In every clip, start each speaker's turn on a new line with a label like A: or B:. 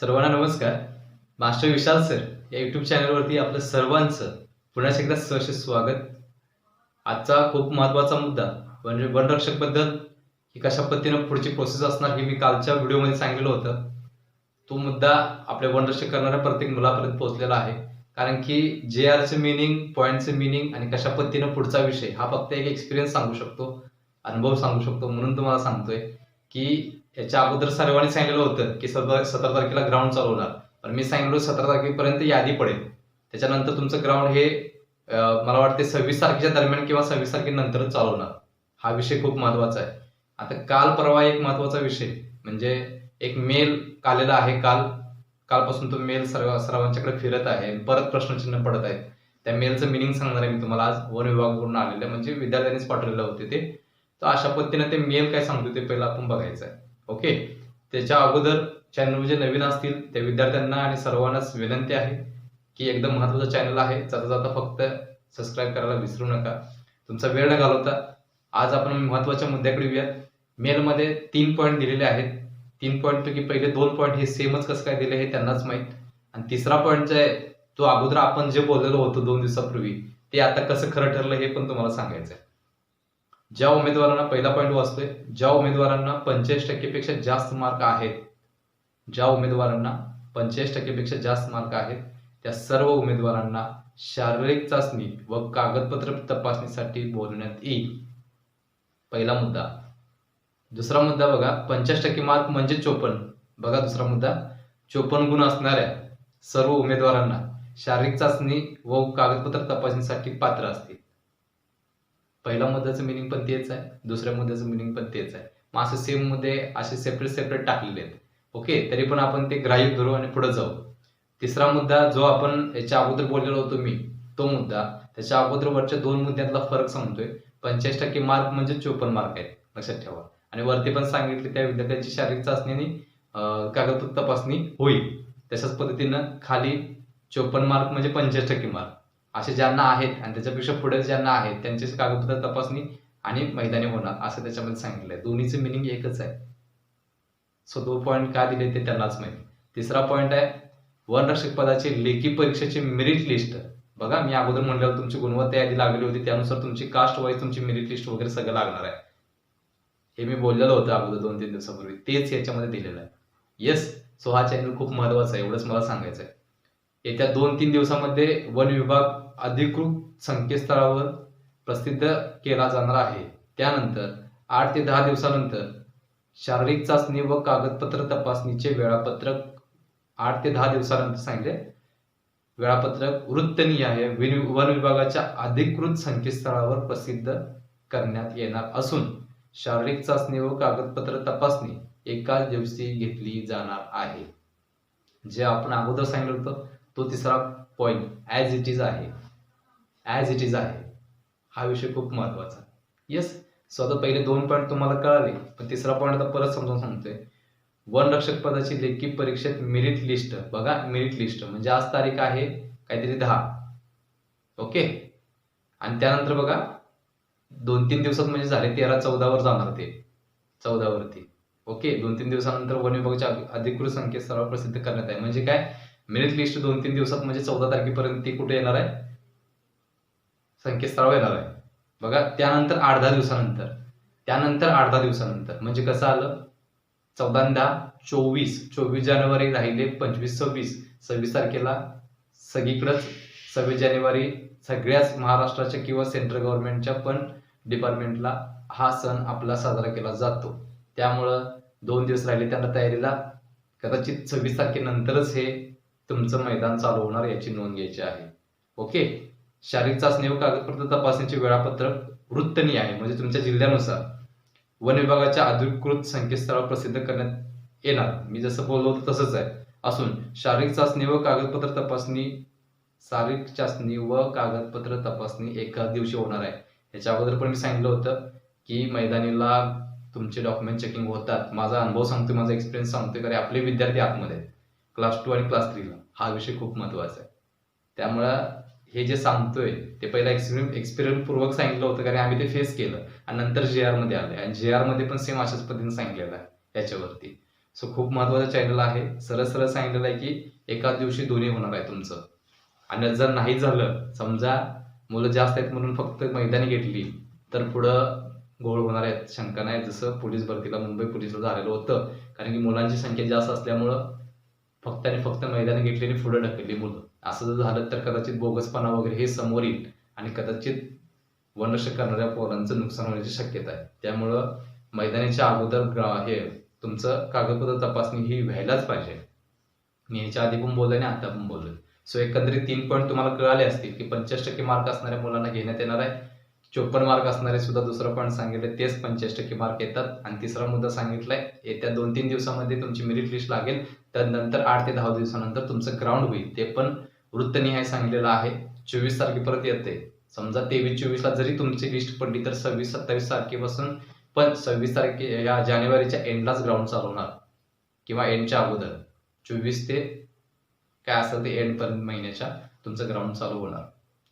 A: सर्वांना नमस्कार. Master Vishal sir या युट्यूब चॅनलवरती आपलं सर्वांचं पुन्हा एकदा सहर्ष स्वागत. आजचा खूप महत्त्वाचा मुद्दा म्हणजे वनरक्षकबद्दल ही कशा पद्धतीनं पुढची प्रोसेस असणार हे मी कालच्या व्हिडिओमध्ये सांगितलं होतं. तो मुद्दा आपल्या वनरक्षक करणाऱ्या प्रत्येक मुलापर्यंत पोहोचलेला आहे. कारण की जे आरचं मिनिंग पॉईंटचं मिनिंग आणि कशा पद्धतीनं पुढचा विषय हा फक्त एक एक्सपिरियन्स सांगू शकतो अनुभव सांगू शकतो म्हणून तुम्हाला सांगतोय की याच्या अगोदर सर्वांनी सांगितलं होतं की सतरा सतरा तारखेला ग्राउंड चालवणार पण मी सांगितलं सतरा तारखेपर्यंत यादी पडेल. त्याच्यानंतर तुमचं ग्राउंड हे मला वाटते सव्वीस तारखेच्या दरम्यान किंवा सव्वीस तारखेनंतरच चालवणार हा विषय खूप महत्त्वाचा आहे. आता काल परवा एक महत्त्वाचा विषय म्हणजे एक मेल आलेला आहे काल. कालपासून तो मेल सर्व सर्वांच्याकडे फिरत आहे. परत प्रश्नचिन्ह पडत आहे त्या मेलचं मिनिंग सांगणार आहे मी तुम्हाला. आज वन विभागाकडून आलेलं आहे. म्हणजे विद्यार्थ्यांनीच पाठवलेलं होते ते. तर अशा पद्धतीने ते मेल काय सांगतो ते पहिलं आपण बघायचं आहे. ओके? त्याच्या अगोदर चॅनल जे नवीन असतील त्या विद्यार्थ्यांना आणि सर्वांनाच विनंती आहे की एकदम महत्वाचं चॅनल आहे. जाता जाता फक्त सबस्क्राईब करायला विसरू नका. तुमचा वेळ न घालवता आज आपण महत्त्वाच्या मुद्द्याकडे येऊया मेलमध्ये तीन पॉईंट दिलेले आहेत. तीन पॉईंट पैकी पहिले दोन पॉईंट हे सेमच कसं काय दिले हे त्यांनाच माहीत. आणि तिसरा पॉईंट जे आहे तो अगोदर आपण जे बोललेलो होतो दोन दिवसापूर्वी ते आता कसं खरं ठरलं हे पण तुम्हाला सांगायचं आहे ज्या उमेदवारांना पहिला पॉईंट वाचतोय ज्या उमेदवारांना पंचेचाळीस टक्केपेक्षा जास्त मार्क आहेत ज्या उमेदवारांना पंचेचाळीस टक्केपेक्षा जास्त मार्क आहेत त्या सर्व उमेदवारांना शारीरिक चाचणी व कागदपत्र तपासणीसाठी बोलण्यात येईल. पहिला मुद्दा. दुसरा मुद्दा बघा पंचाळीस टक्के मार्क म्हणजे चोपन्न. बघा दुसरा मुद्दा. चोपन्न गुण असणाऱ्या सर्व उमेदवारांना शारीरिक चाचणी व कागदपत्र तपासणीसाठी पात्र असतील. पहिल्या मुद्द्याचं मिनिंग पण तेच आहे दुसऱ्या मुद्द्याचं मिनिंग पण तेच आहे. मग असे सेम मुद्दे असे सेपरेट सेपरेट टाकलेले आहेत. ओके तरी पण आपण ते ग्राह्य धरू आणि पुढे जाऊ. तिसरा मुद्दा जो आपण याच्या अगोदर बोललेलो होतो मी तो मुद्दा त्याच्या अगोदर वरच्या दोन मुद्द्यातला फरक सांगतोय. पंचेचाळीस टक्के मार्क म्हणजे चोपन्न मार्क आहेत. लक्षात ठेवा. आणि वरती पण सांगितले त्या विद्यार्थ्यांची शारीरिक चाचणी कागदपत्र तपासणी होईल. तशाच पद्धतीनं खाली चोपन्न मार्क म्हणजे पंचेचाळीस टक्के मार्क असे ज्यांना आहेत आणि त्याच्यापेक्षा पुढे ज्यांना आहेत त्यांची कागदपत्र तपासणी आणि मैदानी होणार असं त्याच्यामध्ये सांगितलं आहे दोन्हीचं मिनिंग एकच आहे. सो दोन पॉईंट का दिले ते त्यांनाच माहिती. तिसरा पॉईंट आहे वनरक्षक पदाची लेखी परीक्षेची मेरिट लिस्ट बघा मी अगोदर म्हणलं तुमची गुणवत्ता यादी लागली होती त्यानुसार तुमची कास्ट वाईज तुमची मेरिट लिस्ट वगैरे सगळं लागणार आहे. हे मी बोललेलं होतं अगोदर दोन तीन दिवसापूर्वी. तेच याच्यामध्ये दिलेलं आहे. येस सो हा चॅनल खूप महत्त्वाचा आहे एवढंच मला सांगायचं आहे येत्या दोन तीन दिवसामध्ये वन विभाग अधिकृत संकेतस्थळावर प्रसिद्ध केला जाणार आहे. त्यानंतर आठ ते दहा दिवसानंतर शारीरिक चाचणी व कागदपत्र तपासणीचे वेळापत्रक आठ ते दहा दिवसानंतर सांगितले. वेळापत्रक वृत्तनीय वन विभागाच्या अधिकृत संकेतस्थळावर प्रसिद्ध करण्यात येणार असून शारीरिक चाचणी व कागदपत्र तपासणी एकाच दिवशी घेतली जाणार आहे. जे आपण अगोदर सांगितलं होतं तो तिसरा पॉईंट ॲज इट इज आहे. ॲज इट इज आहे. हा विषय खूप महत्त्वाचा. येस सो आता पहिले दोन पॉईंट तुम्हाला कळाले पण तिसरा पॉईंट आता परत समजावून सांगतोय. वनरक्षक पदाची लेखी परीक्षेत मेरिट लिस्ट बघा मेरिट लिस्ट म्हणजे आज तारीख आहे काहीतरी दहा. ओके आणि त्यानंतर बघा दोन तीन दिवसात म्हणजे झाले तेरा चौदावर जाणार ते. चौदावरती. ओके दोन तीन दिवसानंतर वन विभागाच्या अधिकृत संकेत सर्व प्रसिद्ध करण्यात आहे म्हणजे काय? मेरिट लिस्ट दोन तीन दिवसात म्हणजे चौदा तारखेपर्यंत ती कुठे येणार आहे? संकेतस्थळावर येणार आहे. बघा त्यानंतर आठ दहा दिवसानंतर. त्यानंतर आठ दहा दिवसानंतर. म्हणजे कसं आलं? चौदा दहा चोवीस. चोवीस जानेवारी राहिले पंचवीस सव्वीस. सव्वीस तारखेला सगळीकडंच सव्वीस जानेवारी सगळ्याच महाराष्ट्राच्या किंवा सेंट्रल गव्हर्नमेंटच्या पण डिपार्टमेंटला हा सण आपला साजरा केला जातो. त्यामुळं दोन दिवस राहिले त्यांना तयारीला. कदाचित सव्वीस तारखेनंतरच हे तुमचं मैदान चालू होणार याची नोंद घ्यायची आहे. ओके शारीरिक चाचणी व कागदपत्र तपासणीचे वेळापत्रक वृत्तनी आहे म्हणजे तुमच्या जिल्ह्यानुसार. वन विभागाच्या अधिकृत संकेतस्थळावर प्रसिद्ध करण्यात येणार. मी जसं बोललो होतो तसंच आहे. असून शारीरिक चाचणी व कागदपत्र तपासणी शारीरिक चाचणी व कागदपत्र तपासणी एका दिवशी होणार आहे. याच्या अगोदर पण मी सांगितलं होतं की मैदानीला तुमचे डॉक्युमेंट चेकिंग होतात. माझा अनुभव सांगतोय माझा एक्सपिरियन्स सांगतोय कारण आपले विद्यार्थी आतमध्ये क्लास टू आणि क्लास थ्रीला. हा विषय खूप महत्त्वाचा आहे. त्यामुळं हे जे सांगतोय ते पहिला एक्सपिरियन एक्सपिरियन्स पूर्वक सांगितलं होतं कारण आम्ही ते फेस केलं. आणि नंतर जे आरमध्ये आले आणि जे आरमध्ये पण सेम अशाच पद्धतीने सांगितलेलं आहे याच्यावरती. सो खूप महत्वाचं चॅनल आहे. सरळ सरळ सांगितलेलं आहे की एकाच दिवशी दोन्ही होणार आहे तुमचं. आणि जर नाही झालं समजा मुलं जास्त आहेत म्हणून फक्त मैदानी घेतली तर पुढं गोळ होणार आहेत. शंका नाही. जसं पोलीस भरतीला मुंबई पोलीसला झालेलं होतं. कारण की मुलांची संख्या जास्त असल्यामुळं फक्त आणि फक्त मैदानी घेतलेली पुढे ढकलली मुलं. असं जर झालं तर कदाचित बोगसपणा वगैरे हे समोर येईल आणि कदाचित वनरक्षक करणाऱ्या पोरांचं नुकसान होण्याची शक्यता आहे. त्यामुळं मैदानाच्या अगोदर ग्रा- हे तुमचं कागदपत्र तपासणी ही व्हायलाच पाहिजे. मी याच्या आधी पण बोललो आणि आता पण बोललोय सो एकंदरीत तीन पॉईंट तुम्हाला कळाले असतील की पंचाळीस टक्के मार्क असणाऱ्या मुलांना घेण्यात येणार आहे. चोपन्न मार्क असणारे सुद्धा दुसरं पॉईंट सांगितलं तेच पंचेचाळीस टक्के मार्क येतात. आणि तिसरा मुद्दा सांगितलाय येत्या दोन तीन दिवसामध्ये तुमची मेरिट लिस्ट लागेल. त्यानंतर आठ ते दहा दिवसानंतर तुमचं ग्राउंड होईल. ते पण वृत्तनिहाय सांगितलेलं आहे. चोवीस तारखेपर्यंत येते समजा तेवीस चोवीसला जरी तुमची लिस्ट पडली तर सव्वीस सत्तावीस तारखेपासून पण सव्वीस तारखे या जानेवारीच्या एंडलाच ग्राउंड चालवणार. किंवा एंडच्या अगोदर. चोवीस ते काय असेल ते एंड पर्यंत महिन्याच्या तुमचं ग्राउंड चालू होणार.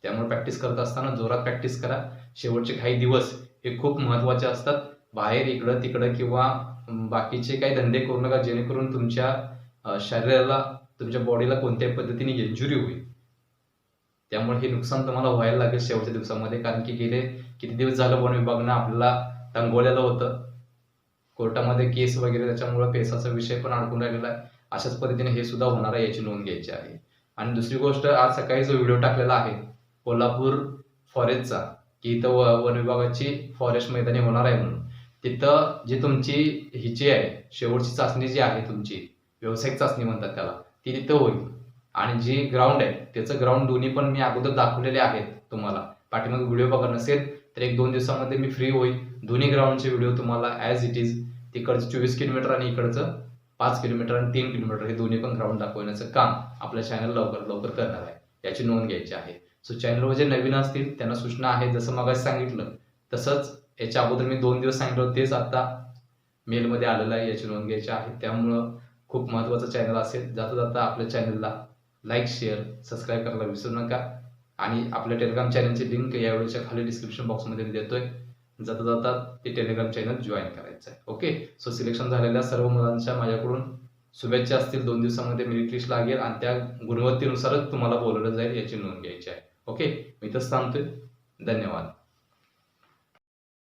A: त्यामुळे प्रॅक्टिस करत असताना जोरात प्रॅक्टिस करा. शेवटचे काही दिवस हे खूप महत्त्वाचे असतात. बाहेर इकडं तिकडं किंवा बाकीचे काही धंदे करू नका जेणेकरून तुमच्या शरीराला तुमच्या बॉडीला कोणत्याही पद्धतीने इंजुरी होईल. त्यामुळे हे नुकसान तुम्हाला व्हायला लागेल शेवटच्या दिवसामध्ये कारण की गेले किती दिवस झालं वन विभागनं आपल्याला तंगवलेलं होतं. कोर्टामध्ये केस वगैरे त्याच्यामुळे पेसाचा विषय पण अडकून राहिलेला आहे. अशाच पद्धतीने हे सुद्धा होणार आहे याची नोंद घ्यायची आहे. आणि दुसरी गोष्ट आज सकाळी जो व्हिडिओ टाकलेला आहे कोल्हापूर फॉरेस्टचा की इथं व- वन विभागाची फॉरेस्ट मैदानी होणार आहे म्हणून. तिथं जी तुमची हिची आहे शेवटची चाचणी जी आहे तुमची व्यावसायिक चाचणी म्हणतात त्याला ती तिथं होईल. आणि जी ग्राउंड आहे त्याचं ग्राउंड दोन्ही पण मी अगोदर दाखवलेले आहेत तुम्हाला. पाठीमागे व्हिडिओ बघा नसेल तर एक दोन दिवसामध्ये मी फ्री होईल. दोन्ही ग्राउंडचे व्हिडिओ तुम्हाला ॲज इट इज तिकडचं चोवीस किलोमीटर आणि इकडचं पाच किलोमीटर आणि तीन किलोमीटर हे दोन्ही पण ग्राउंड दाखवण्याचं काम आपल्या चॅनल लवकर लवकर करणार आहे. याची नोंद घ्यायची आहे. सो चॅनलवर जे नवीन असतील त्यांना सूचना आहे जसं मग सांगितलं तसंच याच्या अगोदर मी दोन दिवस सांगितलं तेच आता मेलमध्ये आलेलं आहे याची नोंद घ्यायची आहे. त्यामुळं खूप महत्त्वाचं चॅनल असेल जाता जाता आपल्या चॅनलला लाईक शेअर सबस्क्राईब करायला विसरू नका. आणि आपल्या टेलिग्राम चॅनलची लिंक यावेळीच्या खाली डिस्क्रिप्शन बॉक्समध्ये मी देतोय. जाता जाता ते टेलिग्राम चॅनल जॉईन करायचं आहे ओके सो सिलेक्शन झालेल्या सर्व मुलांच्या माझ्याकडून शुभेच्छा असतील दोन दिवसामध्ये मेरिट लिस्ट लागेल आणि त्या गुणवत्तेनुसारच तुम्हाला बोलवलं जाईल याची नोंद घ्यायची आहे. ओके मी इथंच थांबतोय. धन्यवाद.